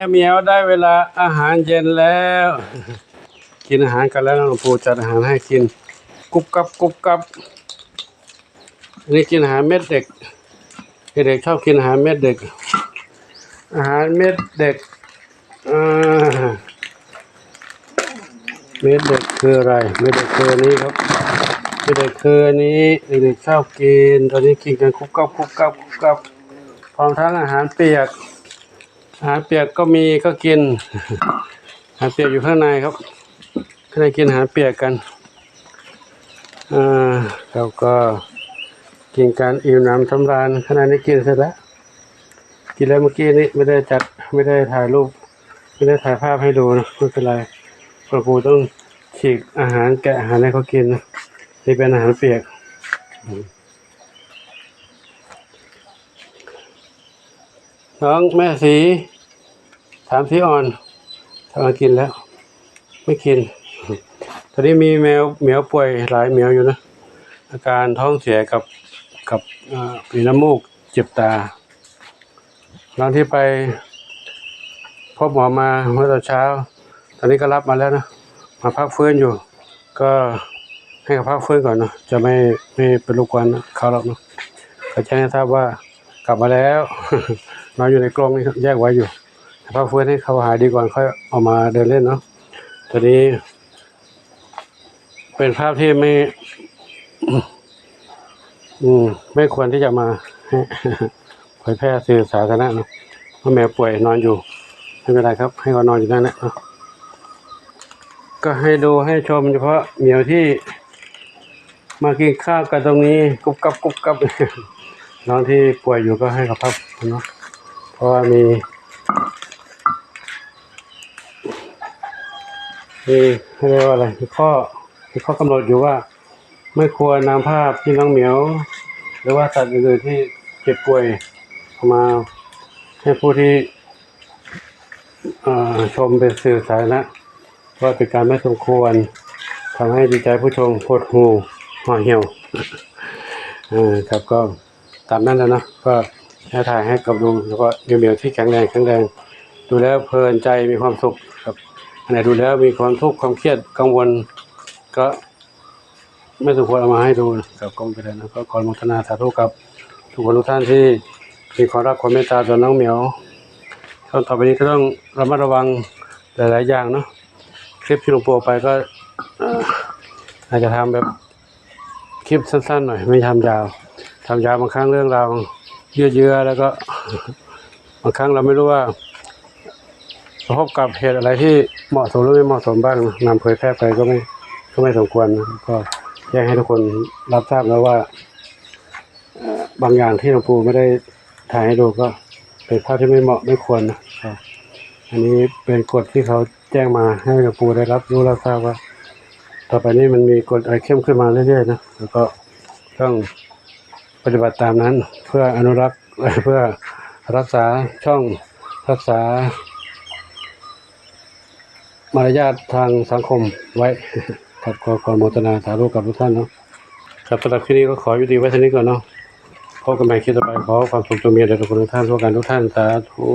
แค่เมียวได้เวลาอาหารเย็นแล้ว กินอาหารกันแล้วหลวงปู่จัดอาหารให้กินกุบกับกุบกับนนี้กินอาหารเม็ดเด็กเด็กชอบกินอาหารเม็ดเด็ก อาหารเม็ดเด็กอ่าเม็ดเด็กคืออะไรเม็ดเด็กคือนี้ครับเม็ดเด็กคือนี้เด็กชอบกินตอนนี้กินกันคุกกับคุกกับคุกกับพร้อมทั้งอาหารเปียก หารเปียกก็มีก็กินอาหารเปียกอยู่ข้างในครับข้างในกินอาหารเปียกกันอ่าเราก็กินการอิ่มน้ำสำราญขณะนี้กินเสร็จแล้วกินแล้วเมื่อกี้นี้ไม่ได้จัดไม่ได้ถ่ายรูป ไม่ได้ถ่ายภาพให้ดูนะไม่เป็นไรครูต้องฉีกอาหารแกะอาหารให้เขากินนะนี่เป็นอาหารเปียกน้องแม่สี ถามสีอ่อนทำมากินแล้ว ไม่กิน ตอนนี้มีแมวเหมียวป่วยหลายเหมียวอยู่นะ อาการท้องเสียกับกับอ่าปีน้ำมูกเจ็บตาตอนที่ไปพบหมอมาเมื่อตอนเช้า ตอนนี้ก็รับมาแล้วนะ มาพักฟื้นอยู่ ก็ให้เขาพักฟื้นก่อนเนาะจะไม่ไม่เป็นรบกวนเขาหรอกเนาะก็แจ้งให้ทราบว่ากลับมาแล้วนอนอยู่ในกรงนี่แยกไว้อยู่ ให้พักฟื้นให้เขาหายดีก่อนค่อยเออกมาเดินเล่นเนาะตอนนี้ เป็นภาพที่ไม่ อืม ไม่ควรที่จะมาเผยแพร่สื่อสาธารณะเนาะเพราะแมวป่วยนอนอยู่ไม่เป็นไรครับ ให้เขานอนอยู่นั่นแหละเนาะก็ให้ดูให้ชมเฉพาะเหมียวที่มากินข้าวกันตรงนี้กุ๊บกับกุ๊บกับน้องที่ป่วยอยู่ก็ให้เขาพักเนาะเพราะว่ามี มีเรียกว่าอะไรมีข้อมีข้อกำหนดอยู่ว่า ไม่ควรนำภาพที่น้องเหมียว หรือว่าสัตว์อื่นๆที่เจ็บป่วยเอามาให้ผู้ที่ชมเป็นสื่อสารณะว่าเป็นการไม่สมควรทำให้ดีใจผู้ชมหดหูห่อเหี่ยวครับก็ตามนั้นแล้วเนาะก็ให้ถ่ายให้กับดูแล้วก็เหมียวๆที่แข็งแรงแข็งแรง ดูแล้วเพลินใจมีความสุขครับ ไหนดูแล้วมีความทุกข์ความเครียดกังวล ก็ไม่สมควรเอามาให้ดูกับกองไปเลยนะก็ขออนุทนาสาธุกับทุกคนทุกท่านที่มีความรักความเมตตาต่อน้องเหมียวตอนต่อไปนี้ก็ต้องระมัดระวังหลาย ๆ อย่างเนาะคลิปที่ลวงปู่ไปก็อาจจะทำแบบคลิปสั้น ๆ หน่อย ไม่ทำยาวทำยาวบางครั้งเรื่องราวเยื้อๆแล้วก็บางครั้งเราไม่รู้ว่า พบกับเหตุอะไรที่เหมาะสมหรือไม่เหมาะสมบ้างนะนำเผยแพร่ไปก็ไม่ก็ไม่สมควรก็แจ้งให้ทุกคนรับทราบแล้วว่าบางอย่างที่หลวงปู่ไม่ได้ถ่ายให้ดูก็เป็นภาพที่ไม่เหมาะไม่ควรนะครับอันนี้เป็นกฎที่เขาแจ้งมาให้หลวงปู่ได้รับรู้รับทราบว่า ต่อไปนี้มันมีกฎอะไรเข้มขึ้นมาเรื่อยๆนะแล้วก็ต้องปฏิบัติตามนั้นเพื่ออนุรักษ์เพื่อรักษาช่องรักษา มารยาททางสังคมไว้ครับขอขอนุโมทนาสาธุกับทุกท่านเนาะครับสำหรับคลิปนี้ก็ขออยู่ดีไว้เท่านี้ก่อนเนาะพบกันใหม่คลิปต่อไปขอความสุขจงมีแด่ทุกคนทุกท่านทั่วกันทุกท่านสาธุ